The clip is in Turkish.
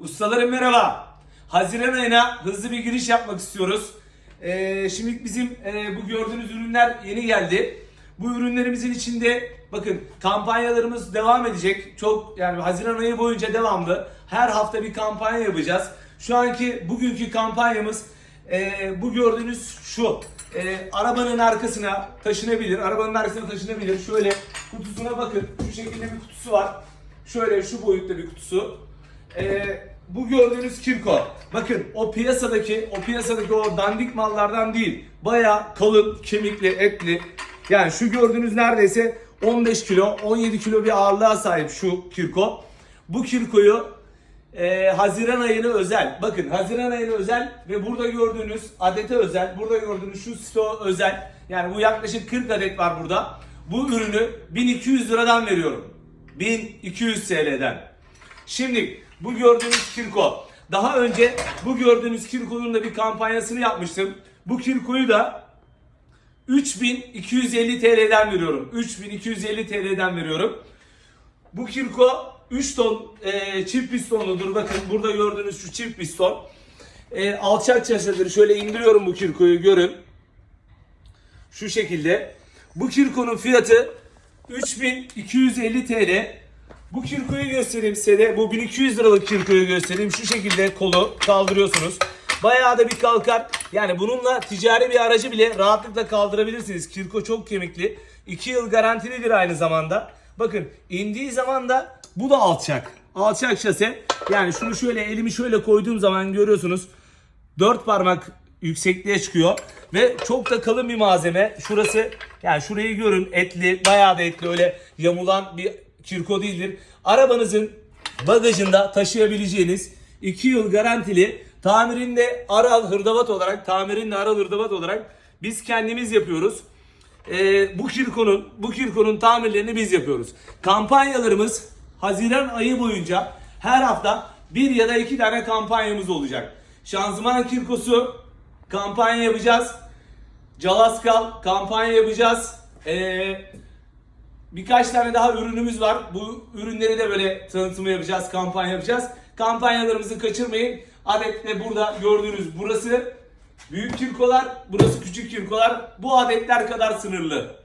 Ustalarım merhaba. Haziran ayına hızlı bir giriş yapmak istiyoruz. Ee, şimdi bizim e, bu gördüğünüz ürünler yeni geldi. Bu ürünlerimizin içinde bakın kampanyalarımız devam edecek. Çok yani Haziran ayı boyunca devamlı. Her hafta bir kampanya yapacağız. Şu anki bugünkü kampanyamız e, bu gördüğünüz şu. E, arabanın arkasına taşınabilir. Arabanın arkasına taşınabilir. Şöyle kutusuna bakın. Şu şekilde bir kutusu var. Şöyle şu boyutta bir kutusu. Ee, bu gördüğünüz kirko. Bakın o piyasadaki o piyasadaki o dandik mallardan değil. Baya kalın, kemikli, etli. Yani şu gördüğünüz neredeyse 15 kilo, 17 kilo bir ağırlığa sahip şu kirko. Bu kirkoyu e, Haziran ayına özel. Bakın Haziran ayına özel ve burada gördüğünüz adete özel. Burada gördüğünüz şu sto özel. Yani bu yaklaşık 40 adet var burada. Bu ürünü 1200 liradan veriyorum. 1200 TL'den. Şimdi bu gördüğünüz kirko. Daha önce bu gördüğünüz kirkonun da bir kampanyasını yapmıştım. Bu kirkoyu da 3250 TL'den veriyorum. 3250 TL'den veriyorum. Bu kirko 3 ton e, çift pistonludur. Bakın burada gördüğünüz şu çift piston. E, alçak çasadır. Şöyle indiriyorum bu kirkoyu görün. Şu şekilde. Bu kirkonun fiyatı 3250 TL. Bu kirkoyu göstereyim size de. Bu 1200 liralık kirkoyu göstereyim. Şu şekilde kolu kaldırıyorsunuz. Bayağı da bir kalkar. Yani bununla ticari bir aracı bile rahatlıkla kaldırabilirsiniz. Kirko çok kemikli. 2 yıl garantilidir aynı zamanda. Bakın indiği zaman da bu da alçak. Alçak şase. Yani şunu şöyle elimi şöyle koyduğum zaman görüyorsunuz. 4 parmak yüksekliğe çıkıyor ve çok da kalın bir malzeme. Şurası yani şurayı görün etli, bayağı da etli öyle yamulan bir kirko değildir. Arabanızın bagajında taşıyabileceğiniz 2 yıl garantili tamirinde aral hırdavat olarak tamirinde aral hırdavat olarak biz kendimiz yapıyoruz. Ee, bu kirkonun bu kirkonun tamirlerini biz yapıyoruz. Kampanyalarımız Haziran ayı boyunca her hafta bir ya da iki tane kampanyamız olacak. Şanzıman kirkosu kampanya yapacağız. Calaskal kampanya yapacağız. Ee, birkaç tane daha ürünümüz var. Bu ürünleri de böyle tanıtımı yapacağız, kampanya yapacağız. Kampanyalarımızı kaçırmayın. Adet de burada gördüğünüz burası büyük kirkolar, burası küçük kirkolar. Bu adetler kadar sınırlı.